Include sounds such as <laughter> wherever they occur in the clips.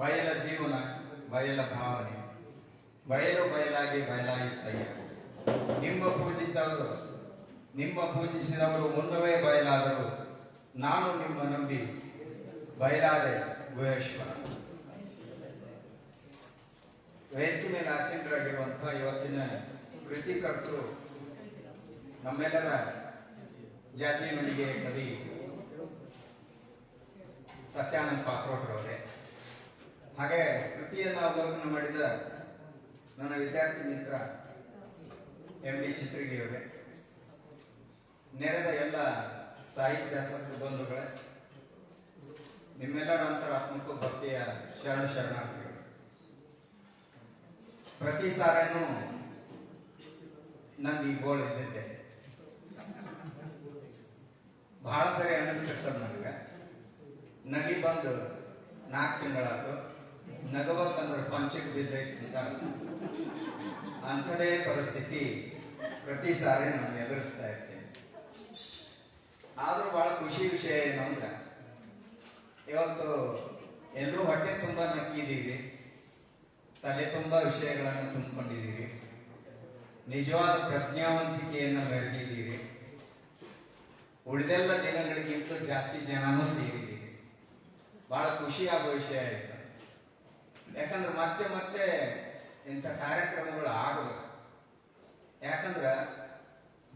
ಬಯಲ ಜೀವನ, ಬಯಲ ಭಾವನೆ, ಬಯಲು ಬಯಲಾಗಿ ಬಯಲಾಯಿತಯ್ಯ ನಿಮ್ಮ ಪೂಜಿಸಿದವರು ನಿಮ್ಮ ಪೂಜಿಸಿದವರು ಮುನ್ನವೇ ಬಯಲಾದರು. ನಾನು ನಿಮ್ಮ ನಂಬಿ ಬಯಲಾದೆ ಗುಹೇಶ್ವರ. ವೇದಿಕೆ ಮೇಲೆ ಆಸೀನರಾಗಿರುವಂತಹ ಇವತ್ತಿನ ಕೃತಿಕರ್ತರು ನಮ್ಮೆಲ್ಲರ ಜಾಜಿ ಮಳಿಗೆ ಕವಿ ಸತ್ಯಾನಂದ ಪಾತ್ರೋಟ್ರವರೇ ಹಾಗೆ ಕೃತಿಯನ್ನು ಮಾಡಿದ ನನ್ನ ವಿದ್ಯಾರ್ಥಿ ಮಿತ್ರ ಎಂ ಬಿ ಚಿತ್ರಗಿಯವರೇ, ನೆರೆದ ಎಲ್ಲ ಸಾಹಿತ್ಯ ಸತ್ವ ಬಂಧುಗಳೇ, ನಿಮ್ಮೆಲ್ಲರ ಅಂತರಾತ್ಮಕ ಭಕ್ತಿಯ ಶರಣ ಶರಣಾರ್ಥಿಗಳು. ಪ್ರತಿ ಸಾರನು ನಂದು ಈ ಗೋಳು ಇದ್ದಿದ್ದೆ. ಬಹಳ ಸರಿ ಅನ್ನಿಸ್ತಿರ್ತದ ನನಗೆ. ನಗಿ ಬಂದು ನಾಲ್ಕು ತಿಂಗಳಾತು ನಗಬೇಕಂದ್ರೆ ಪಂಚಕ್ಕೆ ಅಂತ ಅಂಥದೇ ಪರಿಸ್ಥಿತಿ ಪ್ರತಿ ಸಾರಿ ನಾನು ಎದುರಿಸ್ತಾ ಇರ್ತೇನೆ. ಆದರೂ ಬಹಳ ಖುಷಿ ವಿಷಯ ಏನು ಅಂದ್ರೆ, ಇವತ್ತು ಎಲ್ಲರೂ ಹೊಟ್ಟೆ ತುಂಬ ನಕ್ಕಿದ್ದೀವಿ ತಲೆ ತುಂಬ ವಿಷಯಗಳನ್ನು ತುಂಬಿಕೊಂಡಿದ್ದೀವಿ ನಿಜವಾದ ಪ್ರಜ್ಞಾವಂತಿಕೆಯನ್ನು ಬೆಳೆದಿದ್ದೀವಿ ಉಳಿದೆಲ್ಲ ದಿನಗಳಿಗಿಂತ ಜಾಸ್ತಿ ಜನನೂ ಸೇರಿದ್ದೀವಿ ಬಹಳ ಖುಷಿ ವಿಷಯ ಆಯ್ತು ಯಾಕಂದ್ರೆ ಮತ್ತೆ ಮತ್ತೆ ಇಂಥ ಕಾರ್ಯಕ್ರಮಗಳು ಆಗಬೇಕು ಯಾಕಂದ್ರ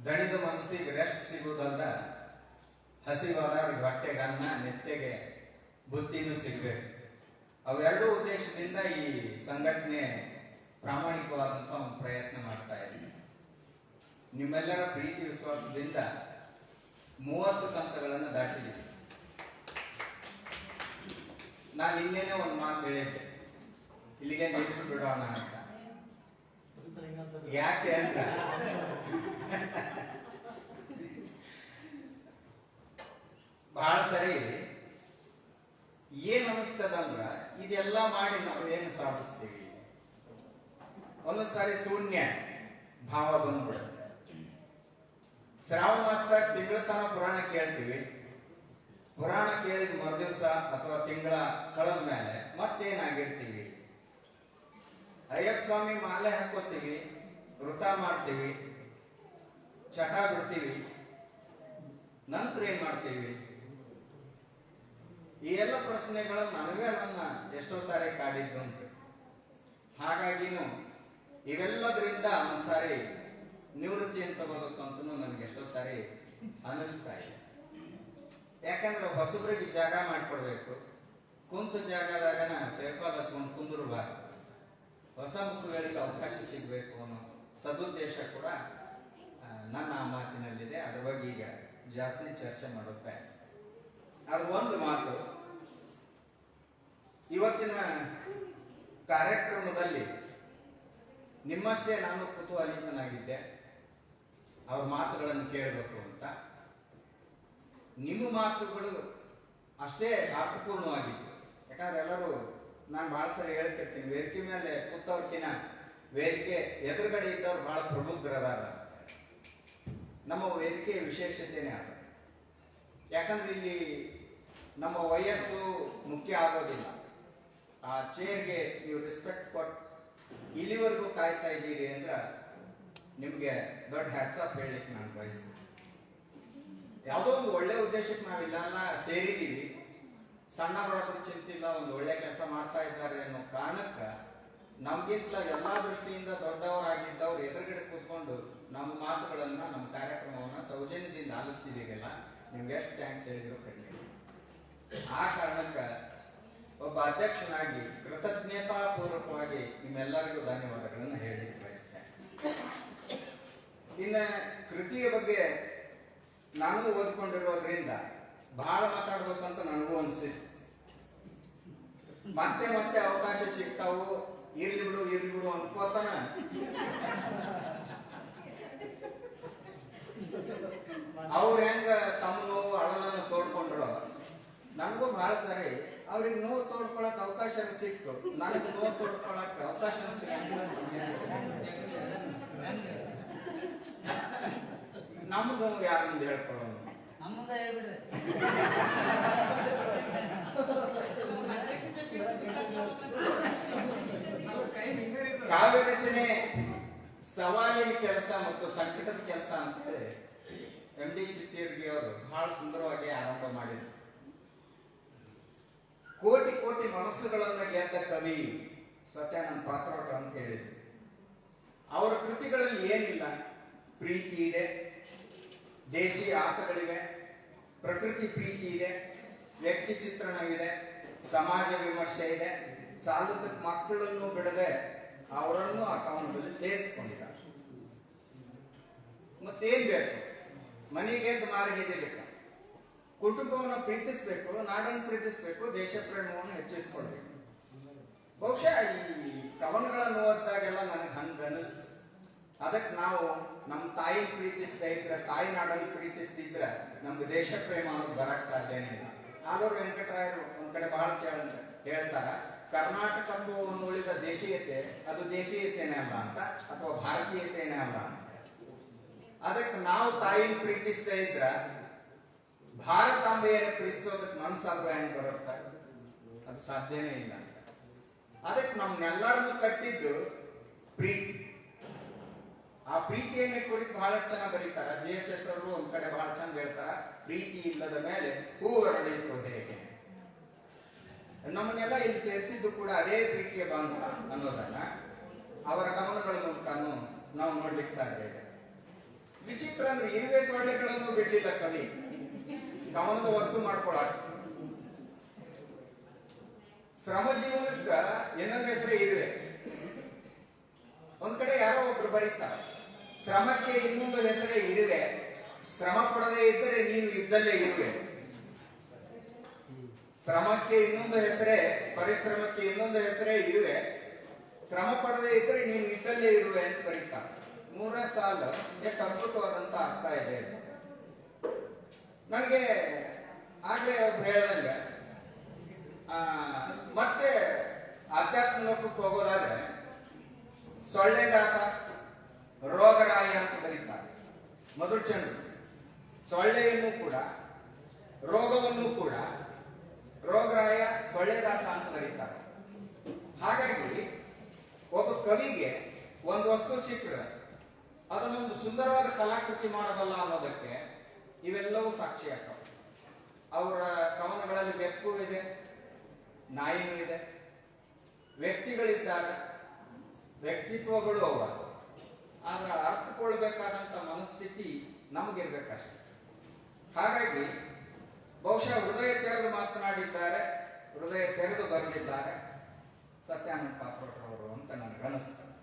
ದಣಿದ ಮನಸ್ಸಿಗೆ ರೆಸ್ಟ್ ಸಿಗುವುದಲ್ಲ ಹಸಿವಾದವ್ರಿಗೆ ಹೊಟ್ಟೆಗೆ ಅನ್ನ ನೆಟ್ಟೆಗೆ ಬುದ್ಧಿನೂ ಸಿಗಬೇಕು. ಅವೆರಡೂ ಉದ್ದೇಶದಿಂದ ಈ ಸಂಘಟನೆ ಪ್ರಾಮಾಣಿಕವಾದಂಥ ಒಂದು ಪ್ರಯತ್ನ ಮಾಡ್ತಾ ಇದ್ದೀನಿ ನಿಮ್ಮೆಲ್ಲರ ಪ್ರೀತಿ ವಿಶ್ವಾಸದಿಂದ ಮೂವತ್ತು ಕಂತಗಳನ್ನು ದಾಟಿದ್ದೀನಿ ನಾನು ಇನ್ನೇನೆ ಒಂದು ಮಾತು ಹೇಳಿದ್ದೆ. ಇಲ್ಲಿಗೆ ನಿಲ್ಲಿಸ್ಬಿಡೋಣ ಅಂತ. ಯಾಕೆ ಅಂತ? ಬಹಳ ಸರಿ. ಏನ್ ಅನಿಸ್ತದಂದ್ರ ಇದೆಲ್ಲ ಮಾಡಿ ನಾವು ಏನು ಸಾಧಿಸ್ತೀವಿ? ಒಂದೊಂದ್ಸಾರಿ ಶೂನ್ಯ ಭಾವ ಬಂದ್ಬಿಡುತ್ತೆ. ಶ್ರಾವಣ ಮಾಸದಾಗ ತಿಂಗಳ ತನ ಪುರಾಣ ಕೇಳ್ತೀವಿ. ಪುರಾಣ ಕೇಳಿದ ಮರುದಿವಸ ಅಥವಾ ತಿಂಗಳ ಕಳೆದ ಮೇಲೆ ಮತ್ತೇನಾಗಿರ್ತೀವಿ? ಅಯ್ಯಪ್ಪ ಸ್ವಾಮಿ ಮಾಲೆ ಹಾಕೋತೀವಿ ವೃತ ಮಾಡ್ತೀವಿ, ಚಟ ಬಿಡ್ತೀವಿ, ನಂತರ ಏನ್ ಮಾಡ್ತೀವಿ? ಈ ಎಲ್ಲ ಪ್ರಶ್ನೆಗಳು ನನಗೆ ನನ್ನ ಎಷ್ಟೋ ಸಾರಿ ಕಾಡಿದ್ದುಂಟು ಹಾಗಾಗಿನೂ ಇವೆಲ್ಲದರಿಂದ ಒಂದ್ಸಾರಿ ನಿವೃತ್ತಿ ಅಂತ ಅಂತ ನನಗೆ ಎಷ್ಟೋ ಸಾರಿ ಅನ್ನಿಸ್ತಾ ಇದೆ. ಯಾಕಂದ್ರೆ ಹೊಸಬ್ರಿಗೆ ಜಾಗ ಮಾಡ್ಕೊಡ್ಬೇಕು. ಕುಂತು ಜಾಗದಾಗನ ಪೇಪರ್ ಹಚ್ಕೊಂಡು ಕುಂದಿರಬಾರ್ದು. ಹೊಸ ಮುಖಗಳಿಗೆ ಅವಕಾಶ ಸಿಗಬೇಕು ಅನ್ನೋ ಸದುದ್ದೇಶ ಕೂಡ ನನ್ನ ಆ ಮಾತಿನಲ್ಲಿದೆ. ಅದರ ಬಗ್ಗೆ ಈಗ ಜಾಸ್ತಿ ಚರ್ಚೆ ಮಾಡುತ್ತೆ ಅದು ಒಂದು ಮಾತು. ಇವತ್ತಿನ ಕಾರ್ಯಕ್ರಮದಲ್ಲಿ ನಿಮ್ಮಷ್ಟೇ ನಾನು ಕುತೂಹಲಿತನಾಗಿದ್ದೆ. ಅವ್ರ ಮಾತುಗಳನ್ನು ಕೇಳಬೇಕು ಅಂತ. ನಿಮ್ಮ ಮಾತುಗಳು ಅಷ್ಟೇ ಅರ್ಥಪೂರ್ಣವಾಗಿತ್ತು. ಯಾಕಂದ್ರೆ ಎಲ್ಲರೂ ನಾನು ಬಹಳ ಸರಿ ಹೇಳ್ತಿರ್ತೀನಿ. ವೇದಿಕೆ ಮೇಲೆ ಕೂತವ್ರಕಿನ ವೇದಿಕೆ ಎದುರುಗಡೆ ಇದ್ದವ್ರು ಬಹಳ ಪ್ರಬುದ್ಧರದಾರ ನಮ್ಮ ವೇದಿಕೆಯ ವಿಶೇಷತೆನೇ ಅದ. ಯಾಕಂದ್ರೆ ಇಲ್ಲಿ ನಮ್ಮ ವಯಸ್ಸು ಮುಖ್ಯ ಆಗೋದಿಲ್ಲ. ಆ ಚೇರ್ಗೆ ನೀವು ರೆಸ್ಪೆಕ್ಟ್ ಕೊಟ್ಟು ಇಲ್ಲಿವರೆಗೂ ಕಾಯ್ತಾ ಇದ್ದೀರಿ ಅಂದ್ರೆ ನಿಮಗೆ ದೊಡ್ಡ ಹ್ಯಾಟ್ಸಾಪ್ ಹೇಳಲಿಕ್ಕೆ ನಾನು ಬಯಸ್ತೀನಿ. ಯಾವುದೋ ಒಂದು ಒಳ್ಳೆ ಉದ್ದೇಶಕ್ಕೆ ನಾವಿಲ್ಲ ಸೇರಿದ್ದೀವಿ. ಸಣ್ಣ ಬಡವರ ಚಿಂತೆ ಇಲ್ಲ ಒಂದು ಒಳ್ಳೆ ಕೆಲಸ ಮಾಡ್ತಾ ಇದ್ದಾರೆ ಅನ್ನೋ ಕಾರಣಕ್ಕೆ ನಮ್ಗಿಂತ ಎಲ್ಲಾ ದೃಷ್ಟಿಯಿಂದ ದೊಡ್ಡವರಾಗಿದ್ದವ್ರು ಎದುರುಗಡೆ ಕೂತ್ಕೊಂಡು ನಮ್ಮ ಮಾತುಗಳನ್ನ, ನಮ್ಮ ಕಾರ್ಯಕ್ರಮವನ್ನ ಸೌಜನ್ಯದಿಂದ ಆಲಿಸ್ತಿದ್ದೀರಲ್ಲ ನಿಮ್ಗೆ ಎಷ್ಟು ಥ್ಯಾಂಕ್ಸ್ ಹೇಳಿದ್ರು ಕಡಿಮೆ ಆ ಕಾರಣಕ್ಕೆ ಒಬ್ಬ ಅಧ್ಯಕ್ಷನಾಗಿ, ಕೃತಜ್ಞತಾಪೂರ್ವಕವಾಗಿ ನಿಮ್ಮೆಲ್ಲರಿಗೂ ಧನ್ಯವಾದಗಳನ್ನು ಹೇಳಿ ಬಯಸ್ತೇನೆ. ಇನ್ನು ಕೃತಿಯ ಬಗ್ಗೆ ನಾನು ಓದ್ಕೊಂಡಿರೋದ್ರಿಂದ ಬಹಳ ಮಾತಾಡ್ಬೇಕಂತ ನನಗೂ ಅನ್ಸಿತ್ತು. ಮತ್ತೆ ಮತ್ತೆ ಅವಕಾಶ ಸಿಗ್ತಾವು. ಇರ್ಲಿ ಬಿಡು ಇರ್ಲಿ ಬಿಡು ಅನ್ಕೋತಾನ ಅವ್ರ ಹೆಂಗ ತಮ್ಮ ನೋವು ಅಳಲನ್ನು ತೋಡ್ಕೊಂಡ್ರು ನನಗೂ ಬಹಳ ಸರಿ. ಅವ್ರಿಗೆ ನೋವು ತೋಡ್ಕೊಳಕ್ ಅವಕಾಶ ಸಿಕ್ತು ನನಗೆ ನೋವು ತೋಡ್ಕೊಳಕ್ ಅವಕಾಶ ನಮ್ದು ಯಾರು ಯಾರಿಂದ ಹೇಳ್ಕೊಳ್ಳೋಣ ನಮ್ಮದ ಹೇಳ್ಬಿಡ್ರಿ. <laughs> ಕಾವ್ಯ ರಚನೆ ಸವಾಲಿನ ಕೆಲಸ ಮತ್ತು ಸಂಕಟದ ಕೆಲಸ ಅಂತ ಹೇಳಿ ಎಂ ಡಿ ಚಿತ್ತೀರ್ಗಿ ಅವರು ಬಹಳ ಸುಂದರವಾಗಿ ಆರಂಭ ಮಾಡಿದ್ರು. ಕೋಟಿ ಕೋಟಿ ಮನಸ್ಸುಗಳನ್ನು ಗೆದ್ದ ಕವಿ ಸತ್ಯಾನಂದ ಪಾತ್ರೋಟ ಅಂತ ಹೇಳಿದ್ರು. ಅವರ ಕೃತಿಗಳಲ್ಲಿ ಏನಿಲ್ಲ, ಪ್ರೀತಿ ಇದೆ, ದೇಶೀಯ ಆಟಗಳಿವೆ, ಪ್ರಕೃತಿ ಪ್ರೀತಿ ಇದೆ, ವ್ಯಕ್ತಿ ಚಿತ್ರಣವಿದೆ ಸಮಾಜ ವಿಮರ್ಶೆ ಇದೆ. ಸಾಲದ ಮಕ್ಕಳನ್ನು ಬಿಡದೆ ಅವರನ್ನು ಆ ಕವನದಲ್ಲಿ ಸೇರಿಸಿಕೊಂಡಿದ್ದಾರೆ. ಮತ್ತೇನ್ ಬೇಕು? ಮನೆಗೆ ಮಾರಿಗೆ ಬೇಕು? ಕುಟುಂಬವನ್ನು ಪ್ರೀತಿಸಬೇಕು, ನಾಡನ್ನು ಪ್ರೀತಿಸ್ಬೇಕು, ದೇಶ ಪ್ರೇಮವನ್ನು ಹೆಚ್ಚಿಸ್ಕೊಳ್ಬೇಕು. ಬಹುಶಃ ಈ ಕವನಗಳನ್ನು ಓದಿದಾಗೆಲ್ಲ ನನಗೆ ಹಂಗ ಅನಿಸ್ತು. ಅದಕ್ಕೆ ನಾವು ನಮ್ಮ ತಾಯಿ ಪ್ರೀತಿಸ್ತಾ ಇದ್ರೆ ತಾಯಿ ನಾಡಲ್ಲಿ ಪ್ರೀತಿಸ್ತಿದ್ರೆ ನಮ್ದು ದೇಶ ಪ್ರೇಮ ಅನ್ನೋದು ಬರಕ್ ಸಾಧ್ಯನೇ ಇಲ್ಲ. ಆದರೂ ವೆಂಕಟರಾಯರು ಒಂದ್ ಕಡೆ ಬಹಳ ಚೇಳ- ಹೇಳ್ತಾರ ಕರ್ನಾಟಕ ಒಂದು ಉಳಿದ ದೇಶೀಯತೆ, ಅದು ದೇಶೀಯತೆನೇ ಅಲ್ಲ ಅಂತ ಅಥವಾ ಭಾರತೀಯತೆನೇ ಅಲ್ಲ ಅದಕ್ಕೆ ನಾವು ತಾಯಿನ ಪ್ರೀತಿಸ್ತಾ ಇದ್ರ ಭಾರತಾಂಬೆಯನ್ನು ಪ್ರೀತಿಸೋದಕ್ಕೆ ಮನಸ್ಸಾದ್ರೆ ಹೆಂಗ್ ಬರುತ್ತೆ? ಅದು ಸಾಧ್ಯನೇ ಇಲ್ಲ. ಅದಕ್ಕೆ ನಮ್ನೆಲ್ಲರನ್ನು ಕಟ್ಟಿದ್ದು ಪ್ರೀತಿ. ಆ ಪ್ರೀತಿಯನ್ನ ಕುರಿತು ಬಹಳ ಚೆನ್ನಾಗಿ ಬರೀತಾರೆ. ಜಿ ಎಸ್ ಎಸ್ ಅವರು ಒಂದ್ ಕಡೆ ಬಹಳ ಚಂದ ಹೇಳ್ತಾರ, ಪ್ರೀತಿ ಇಲ್ಲದ ಮೇಲೆ ಹೂ ಅರಳಿತು ಹೇಗೆ? ನಮ್ಮನ್ನೆಲ್ಲ ಇಲ್ಲಿ ಸೇರಿಸಿದ್ದು ಕೂಡ ಅದೇ ಪ್ರೀತಿಯ ಬಾಂಧವ ಅನ್ನೋದನ್ನ ಅವರ ಕಮಲಗಳ ಮೂಲಕನೂ ನಾವು ನೋಡ್ಲಿಕ್ಕೆ ಸಾಧ್ಯ ಇದೆ. ವಿಚಿತ್ರ ಅಂದ್ರೆ ಇರುವೆ ಸೊಳ್ಳೆಗಳನ್ನು ಬಿಡ್ಲಿಲ್ಲ ಕವಿ ಗಮನದ ವಸ್ತು ಮಾಡ್ಕೊಳಕ್ ಶ್ರಮ ಜೀವನಕ್ಕ ಇನ್ನೊಂದು ಹೆಸರೇ ಇರುವೆ. ಒಂದ್ ಕಡೆ ಯಾರೋ ಒಬ್ರು ಬರೀತಾರೆ, ಶ್ರಮಕ್ಕೆ ಇನ್ನೊಂದು ಹೆಸರೇ ಇರುವೆ. ಶ್ರಮ ಕೊಡದೇ ಇದ್ದರೆ ನೀನು ಇದ್ದಲ್ಲೇ ಇರುವೆ. ಶ್ರಮಕ್ಕೆ ಇನ್ನೊಂದು ಹೆಸರೇ, ಪರಿಶ್ರಮಕ್ಕೆ ಇನ್ನೊಂದು ಹೆಸರೇ ಇರುವೆ. ಶ್ರಮ ಪಡದೇ ಇದ್ರೆ ನೀನು ಇದ್ದಲ್ಲೇ ಇರುವೆ ಅಂತ ಬರೀತಾರೆ ಮೂರನೇ ಸಾಲ ಎಷ್ಟು ಅದ್ಭುತವಾದಂತ ಅರ್ಥ ಇದೆ ನನಗೆ ಆಗ್ಲೇ ಒಬ್ರು ಹೇಳ್ದಂಗೆ ಮತ್ತೆ ಆಧ್ಯಾತ್ಮ ಲೋಕಕ್ಕೆ ಹೋಗೋದಾದ್ರೆ ಸೊಳ್ಳೆ ದಾಸ ರೋಗರಾಯ ಅಂತ ಬರೀತಾರೆ ಮಧುಚಂದ್ರ. ಸೊಳ್ಳೆಯನ್ನು ಕೂಡ, ರೋಗವನ್ನು ಕೂಡ ರೋಗರಾಯ ಸೊಳ್ಳೆದಾಸ ಅಂತ ಬರೀತಾರೆ. ಹಾಗಾಗಿ ಒಬ್ಬ ಕವಿಗೆ ಒಂದು ವಸ್ತು ಸಿಕ್ಕರೆ ಅದನ್ನೊಂದು ಸುಂದರವಾದ ಕಲಾಕೃತಿ ಮಾಡಬಲ್ಲ ಅನ್ನೋದಕ್ಕೆ ಇವೆಲ್ಲವೂ ಸಾಕ್ಷಿ ಆಗ್ತವೆ. ಅವರ ಕವನಗಳಲ್ಲಿ ಬೆಕ್ಕು ಇದೆ, ನಾಯಿನೂ ಇದೆ. ವ್ಯಕ್ತಿಗಳಿದ್ದಾರೆ, ವ್ಯಕ್ತಿತ್ವಗಳು ಅವ. ಆದ್ರೆ ಅರ್ಥಕೊಳ್ಬೇಕಾದಂತ ಮನಸ್ಥಿತಿ ನಮಗಿರ್ಬೇಕಷ್ಟೆ. ಹಾಗಾಗಿ ಬರೆದಿದ್ದಾರೆ ಸತ್ಯಾನಂದ ಪಾತ್ರೋಟರವರು ಅಂತ ನನಗೆ ಅನಿಸ್ತದೆ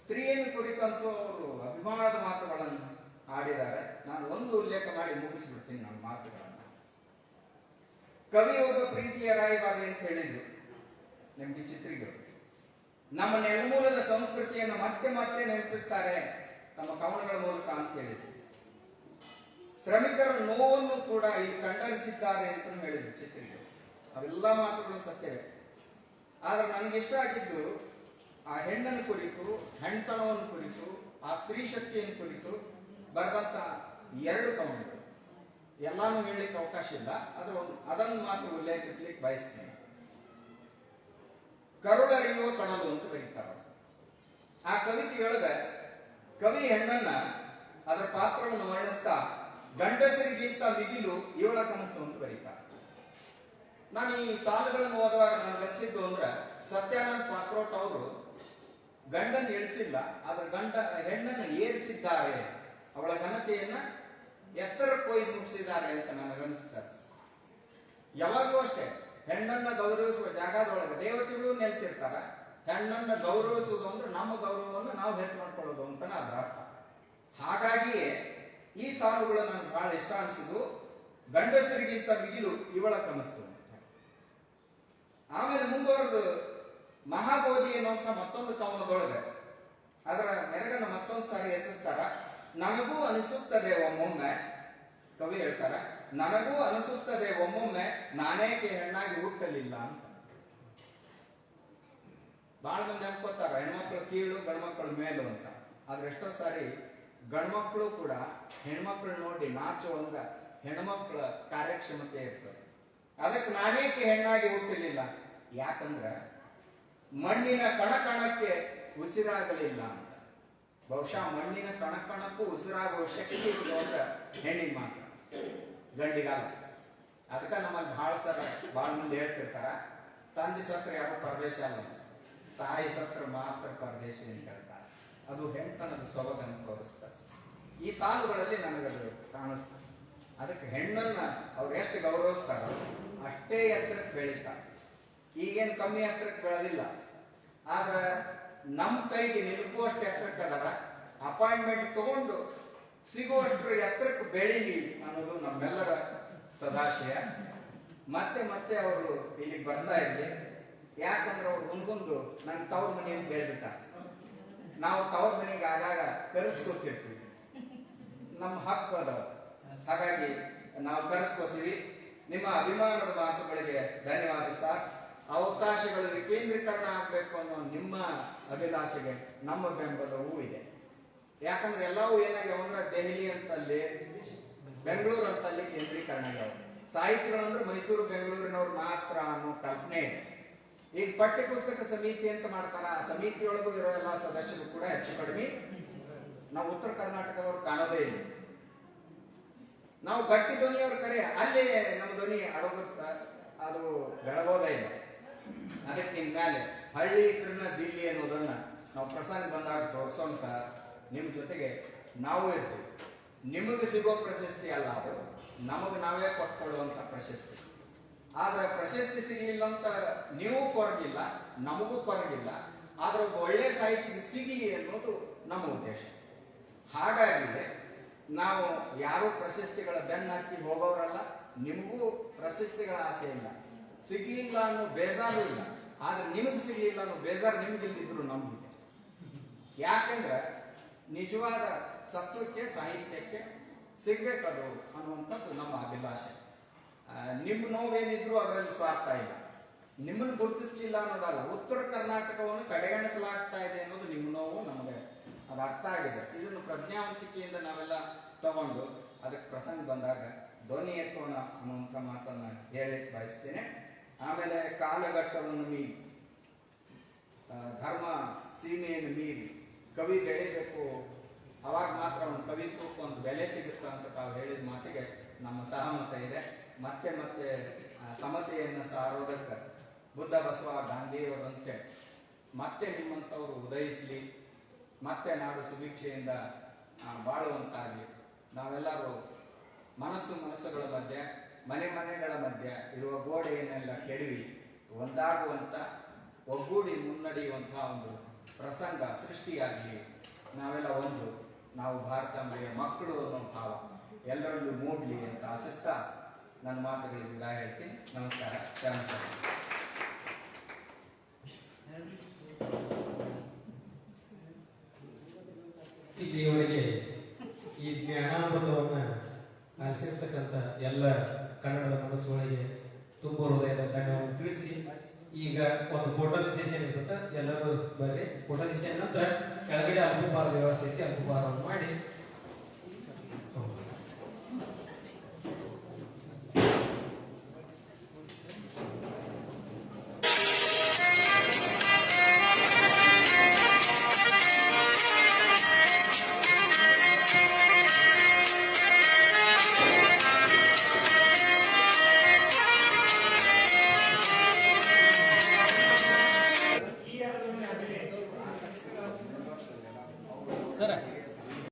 ಸ್ತ್ರೀಯನ್ನು ಕುರಿತಂತೂ ಅವರು ಅಭಿಮಾನದ ಮಾತುಗಳನ್ನು ಆಡಿದ್ದಾರೆ. ನಾನು ಒಂದು ಉಲ್ಲೇಖ ಮಾಡಿ ಮುಗಿಸ್ಬಿಡ್ತೀನಿ ನನ್ನ ಮಾತುಗಳನ್ನು. ಕವಿ ಒಬ್ಬ ಪ್ರೀತಿಯ ರಾಯಭಾರಿ ಅಂತ ಹೇಳಿದ್ರು. ನಿಮ್ಗೆ ಚಿತ್ರಿಗರು ನಮ್ಮ ನೆಲಮೂಲದ ಸಂಸ್ಕೃತಿಯನ್ನು ಮತ್ತೆ ಮತ್ತೆ ನೆನಪಿಸ್ತಾರೆ ತಮ್ಮ ಕವನಗಳ ಮೂಲಕ ಅಂತ ಹೇಳಿದ್ರು. ಶ್ರಮಿಕರ ನೋವನ್ನು ಕೂಡ ಇಲ್ಲಿ ಕಂಡರಿಸಿದ್ದಾರೆ ಅಂತ ಹೇಳಿದ್ರು ಚಿತ್ರಿಗರು ಅವೆಲ್ಲ ಮಾತುಗಳು ಸತ್ಯವೇ. ಆದ್ರೆ ನನಗೆ ಇಷ್ಟ ಆಗಿದ್ದು ಆ ಹೆಣ್ಣನ್ನು ಕುರಿತು, ಹೆಣ್ತನವನ್ನು ಕುರಿತು, ಆ ಸ್ತ್ರೀ ಶಕ್ತಿಯನ್ನು ಕುರಿತು ಬರೆದಂತ ಎರಡು ಕವನಗಳು. ಎಲ್ಲಾನು ಹೇಳಲಿಕ್ಕೆ ಅವಕಾಶ ಇಲ್ಲ. ಒಂದು ಅದನ್ನು ಮಾತ್ರ ಉಲ್ಲೇಖಿಸ್ಲಿಕ್ಕೆ ಬಯಸ್ತೇನೆ. ಕರುಳರಿಯುವ ಕಣಲು ಅಂತ ಬರೀತಾರ ಆ ಕವಿತೆಯೊಳಗ ಕವಿ ಹೆಣ್ಣನ್ನ ಅದರ ಪಾತ್ರವನ್ನು ವರ್ಣಿಸ್ತಾ ಗಂಡಸರಿಗಿಂತ ಮಿಗಿಲು ಇವಳ ಕನಸು ಅಂತ ಬರೀತಾರೆ ನಾನು ಈ ಸಾಲುಗಳನ್ನು ಓದುವಾಗ ನಾನು ರಚಿಸಿದ್ದು ಅಂದ್ರೆ ಸತ್ಯಾನಂದ್ ಪಾತ್ರೋಟ್ ಅವರು ಗಂಡನ್ ಇಳಿಸಿಲ್ಲ ಆದ್ರೆ ಗಂಡ, ಹೆಣ್ಣನ್ನು ಏರಿಸಿದ್ದಾರೆ. ಅವಳ ಘನತೆಯನ್ನ ಎತ್ತರ ಕೊಯ್ದು ಮುಗಿಸಿದ್ದಾರೆ ಅಂತ ನನಗನ್ನಿಸ್ತಾರೆ ಯಾವಾಗಲೂ ಅಷ್ಟೇ, ಹೆಣ್ಣನ್ನ ಗೌರವಿಸುವ ಜಾಗದೊಳಗೆ ದೇವತೆಗಳು ನೆಲೆಸಿರ್ತಾರ. ಹೆಣ್ಣನ್ನ ಗೌರವಿಸುವುದು ಅಂದ್ರೆ ನಮ್ಮ ಗೌರವವನ್ನು ನಾವು ಹೆಚ್ಚು ಮಾಡ್ಕೊಳ್ಳೋದು ಅಂತ ಅದರ ಅರ್ಥ. ಹಾಗಾಗಿಯೇ ಈ ಸಾಲುಗಳು ನನಗೆ ಬಹಳ ಇಷ್ಟ ಅನಿಸಿದ್ದು. ಗಂಡಸರಿಗಿಂತ ಮಿಗಿಲು ಇವಳ ಕನಸು. ಆಮೇಲೆ ಮುಂದುವರೆದು ಮಹಾಬೋಧಿ ಎನ್ನುವಂತ ಮತ್ತೊಂದು ಕವನದೊಳಗೆ. ಅದರ ಮೆರಗನ್ನು ಮತ್ತೊಂದು ಸಾರಿ ಹೆಚ್ಚಿಸ್ತಾರ. ನನಗೂ ಅನಿಸುತ್ತದೆ ಒಮ್ಮೊಮ್ಮೆ, ಕವಿ ಹೇಳ್ತಾರ, ನನಗೂ ಅನಿಸುತ್ತದೆ ಒಮ್ಮೊಮ್ಮೆ ನಾನೇಕೆ ಹೆಣ್ಣಾಗಿ ಹುಟ್ಟಲಿಲ್ಲ ಅಂತ. ಬಹಳ ಮಂದಿ ಅನ್ಕೋತಾರ, ಹೆಣ್ಮಕ್ಳು ಕೀಳು, ಗಂಡ್ಮಕ್ಳು ಮೇಲು ಅಂತ. ಆದ್ರೆ ಎಷ್ಟೋ ಸಾರಿ ಗಂಡ್ಮಕ್ಳು ಕೂಡ ಹೆಣ್ಮಕ್ಳು ನೋಡಿ ನಾಚುವಂಗ ಹೆಣ್ಮಕ್ಳ ಕಾರ್ಯಕ್ಷಮತೆ ಇರ್ತದೆ. ಅದಕ್ಕೆ ನಾನೇಕೆ ಹೆಣ್ಣಾಗಿ ಹುಟ್ಟಲಿಲ್ಲ? ಯಾಕಂದ್ರೆ ಮಣ್ಣಿನ ಕಣಕಣಕ್ಕೆ ಉಸಿರಾಗಲಿಲ್ಲ ಅಂತ. ಬಹುಶಃ ಮಣ್ಣಿನ ಕಣಕಣಕ್ಕೂ ಉಸಿರಾಗುವ ಶಕ್ತಿ ಇತ್ತು ಅಂದ್ರೆ ಹೆಣ್ಣಿಗೆ ಮಾತ್ರ. ಗಂಡಿಗಾಲ. ಅದಕ್ಕೆ ನಮ್ಮಲ್ಲಿ ಭಾಳ ಸರ, ಭಾಳ ಮಂದಿ ಹೇಳ್ತಿರ್ತಾರ, ತಂದೆ ಸತ್ರ ಯಾರೋ ಪರದೇಶ ಅಲ್ಲ ತಾಯಿ ಸತ್ರ ಮಾತ್ರ ಪರದೇಶ ಅಂತ ಹೇಳ್ತಾರೆ. ಅದು ಹೆಣ್ತನದ ಸೊಬಗನ್ನು ತೋರಿಸ್ತಾರೆ ಈ ಸಾಲುಗಳಲ್ಲಿ ನನಗದು ಕಾಣಿಸ್ತದೆ ಅದಕ್ಕೆ ಹೆಣ್ಣನ್ನ ಅವ್ರು ಎಷ್ಟು ಗೌರವಿಸ್ತಾರೋ ಅಷ್ಟೇ ಎತ್ತರಕ್ಕೆ ಬೆಳೀತಾರೆ. ಈಗೇನು ಕಮ್ಮಿ ಎತ್ತರಕ್ಕೆ ಬೆಳೆದಿಲ್ಲ. ಆದ್ರೆ ನಮ್ಮ ಕೈಗೆ ನಿಲುಕುವಷ್ಟು ಎತ್ತರಕ್ಕೆ ಅದರ ಅಪಾಯಿಂಟ್ಮೆಂಟ್ ತಗೊಂಡು ಸಿಗುವಷ್ಟು ಎತ್ತರಕ್ಕೆ ಬೆಳೀಲಿ ಅನ್ನೋದು ನಮ್ಮೆಲ್ಲರ ಸದಾಶಯ. ಮತ್ತೆ ಮತ್ತೆ ಅವರು ಇಲ್ಲಿಗೆ ಬರ್ತಾ ಇರಲಿ. ಯಾಕಂದ್ರೆ ಅವ್ರು ಮುಂದೊಂದು ನನ್ನ ತವ್ರ ಮನೆ ಅಂತ ಹೇಳ್ಬಿಟ್ಟ ನಾವು ತವ್ರ ಮನೆಗೆ ಆಗಾಗ ಕರೆಸ್ಕೊತಿರ್ತೀವಿ. ನಮ್ಮ ಹಕ್ಕು ಅದಾವ ಹಾಗಾಗಿ ನಾವು ಕರೆಸ್ಕೊತೀವಿ. ನಿಮ್ಮ ಅಭಿಮಾನದ ಮಾತುಗಳಿಗೆ ಧನ್ಯವಾದ ಸರ್. ಅವಕಾಶಗಳು ವಿಕೇಂದ್ರೀಕರಣ ಆಗಬೇಕು ಅನ್ನೋ ನಿಮ್ಮ ಅಭಿಲಾಷೆಗೆ ನಮ್ಮ ಬೆಂಬಲವೂ ಇದೆ. ಯಾಕಂದ್ರೆ ಎಲ್ಲವೂ ಏನಾಗ್ಯಾವ ಅಂದ್ರೆ ದೆಹಲಿ ಅಂತಲ್ಲಿ, ಬೆಂಗಳೂರು ಅಂತಲ್ಲಿ ಕೇಂದ್ರೀಕರಣ ಆಗ್ಯಾವ. ಸಾಹಿತಿಗಳು ಅಂದ್ರೆ ಮೈಸೂರು, ಬೆಂಗಳೂರಿನವ್ರು ಮಾತ್ರ ಅನ್ನೋ ಕಲ್ಪನೆ ಇದೆ. ಈಗ ಪಠ್ಯ ಪುಸ್ತಕ ಸಮಿತಿ ಅಂತ ಮಾಡ್ತಾರ, ಆ ಸಮಿತಿಯೊಳಗೂ ಇರೋ ಎಲ್ಲ ಸದಸ್ಯರು ಕೂಡ ಹೆಚ್ಚು ಕಡಿಮೆ. ನಾವು ಉತ್ತರ ಕರ್ನಾಟಕದವ್ರು ಕಾಣೋದೇ ಇಲ್ಲ. ನಾವು ಗಟ್ಟಿ ಧ್ವನಿಯವ್ರ ಕರೆ, ಅಲ್ಲೇ ನಮ್ಮ ಧ್ವನಿ ಅಡಗುತ್ತ, ಅದು ಬೆಳಗೋದೇ ಇಲ್ಲ. ಅದಕ್ಕೆ ಮೇಲೆ ಹಳ್ಳಿ ಇದ್ರನ್ನ ದಿಲ್ಲಿ ಅನ್ನೋದನ್ನು ನಾವು ಪ್ರಸಂಗ ಬಂದಾಗ ತೋರಿಸೋಣ ಸರ್ ನಿಮ್ಮ ಜೊತೆಗೆ ನಾವು ಇರ್ತೀವಿ. ನಿಮಗೆ ಸಿಗೋ ಪ್ರಶಸ್ತಿ ಅಲ್ಲ ಅದು, ನಮಗೆ ನಾವೇ ಕೊಟ್ಕೊಳ್ಳುವಂಥ ಪ್ರಶಸ್ತಿ. ಆದರೆ ಪ್ರಶಸ್ತಿ ಸಿಗಲಿಲ್ಲ ಅಂತ ನೀವು ಕೊರಗಿಲ್ಲ, ನಮಗೂ ಕೊರಗಿಲ್ಲ, ಆದರೆ ಒಳ್ಳೆಯ ಒಳ್ಳೆ ಸಾಹಿತ್ಯ ಸಿಗಲಿ ಅನ್ನೋದು ನಮ್ಮ ಉದ್ದೇಶ. ಹಾಗಾಗಿ ನಾವು ಯಾರೂ ಪ್ರಶಸ್ತಿಗಳ ಬೆನ್ನ ಹತ್ತಿ ಹೋಗೋರಲ್ಲ, ನಿಮಗೂ ಪ್ರಶಸ್ತಿಗಳ ಆಸೆ ಇಲ್ಲ. ಸಿಗ್ಲಿಲ್ಲ ಅನ್ನೋ ಬೇಜಾರು ಇಲ್ಲ ಆದ್ರೆ ನಿಮಗೆ ಸಿಗ್ಲಿಲ್ಲ ಅನ್ನೋ ಬೇಜಾರು ನಿಮ್ಗಿಲ್ದಿದ್ರು ನಮ್ಗಿದೆ ಯಾಕಂದ್ರೆ ನಿಜವಾದ ಸತ್ವಕ್ಕೆ, ಸಾಹಿತ್ಯಕ್ಕೆ ಸಿಗ್ಬೇಕದು ಅನ್ನುವಂಥದ್ದು ನಮ್ಮ ಅಭಿಲಾಷೆ. ನಿಮ್ಮ ನೋವೇನಿದ್ರು ಅದರಲ್ಲಿ ಸ್ವಾರ್ಥ ಇಲ್ಲ. ನಿಮ್ಮನ್ನು ಗುರುತಿಸ್ಲಿಲ್ಲ ಅನ್ನೋದಲ್ಲ, ಉತ್ತರ ಕರ್ನಾಟಕವನ್ನು ಕಡೆಗಣಿಸಲಾಗ್ತಾ ಇದೆ ಅನ್ನೋದು ನಿಮ್ಮ ನೋವು, ನಮಗೆ ಅದು ಅರ್ಥ ಆಗಿದೆ. ಇದನ್ನು ಪ್ರಜ್ಞಾವಂತಿಕೆಯಿಂದ ನಾವೆಲ್ಲ ತಗೊಂಡು ಅದಕ್ಕೆ ಪ್ರಸಂಗ ಬಂದಾಗ ಧ್ವನಿ ಎತ್ತೋಣ ಅನ್ನುವಂಥ ಮಾತನ್ನು ಹೇಳಿ ಬಯಸ್ತೇನೆ. ಆಮೇಲೆ ಕಾಲಘಟ್ಟವನ್ನು ಮೀರಿ ಧರ್ಮ ಸೀಮೆಯನ್ನು ಮೀರಿ, ಕವಿ ಬೆಳಿಬೇಕು ಅವಾಗ ಮಾತ್ರ ಒಂದು ಕವಿತ್ವಕ್ಕೆ ಒಂದು ಬೆಲೆ ಸಿಗುತ್ತೆ ಅಂತ ತಾವು ಹೇಳಿದ ಮಾತಿಗೆ ನಮ್ಮ ಸಹಮತ ಇದೆ. ಮತ್ತೆ ಮತ್ತೆ ಸಮತೆಯನ್ನು ಸಾರೋದಕ್ಕೆ ಬುದ್ಧ ಬಸವ ಗಾಂಧಿಯವರಂತೆ ಮತ್ತೆ ನಿಮ್ಮಂಥವರು ಉದಯಿಸಲಿ, ಮತ್ತೆ ನಾಡು ಸುಭಿಕ್ಷೆಯಿಂದ ಬಾಳುವಂತಾಗಲಿ. ನಾವೆಲ್ಲರೂ ಮನಸ್ಸು ಮನಸ್ಸುಗಳ ಮಧ್ಯೆ ಮನೆ ಮನೆಗಳ ಮಧ್ಯ ಇರುವ ಗೋಡೆಯನ್ನೆಲ್ಲ ಕೆಡವಿ ಒಂದಾಗುವಂಥ ಒಗ್ಗೂಡಿ ಮುನ್ನಡೆಯುವಂತಹ ಒಂದು ಪ್ರಸಂಗ ಸೃಷ್ಟಿಯಾಗಲಿ. ನಾವೆಲ್ಲ ಒಂದು, ನಾವು ಭಾರತಾಂಬೆಯ ಮಕ್ಕಳು ಅನ್ನೋ ಭಾವ. ಎಲ್ಲರಲ್ಲೂ ಮೂಡಲಿ ಅಂತ ಆಶಿಸ್ತಾ ನನ್ನ ಮಾತುಗಳಿಗೆ ವಿದಾಯ ಹೇಳ್ತೀನಿ. ನಮಸ್ಕಾರ. ನಮಸ್ಕಾರ ಇಲ್ಲಿಯವರೆಗೆ ಈ ಜ್ಞಾನಾಮೃತವನ್ನ ಆರಿಸಿರ್ತಕ್ಕಂಥ ಎಲ್ಲ ಕನ್ನಡದ ಮನಸ್ಸುಗಳಿಗೆ ತುಂಬ ಹೃದಯದ ಧನ್ಯವಾದ ತಿಳಿಸಿ ಈಗ ಒಂದು ಏನಿರುತ್ತೆ ಎಲ್ಲರೂ ಬರ್ರಿ. ಫೋಟೋ ಸೆಷನ್ ನಂತರ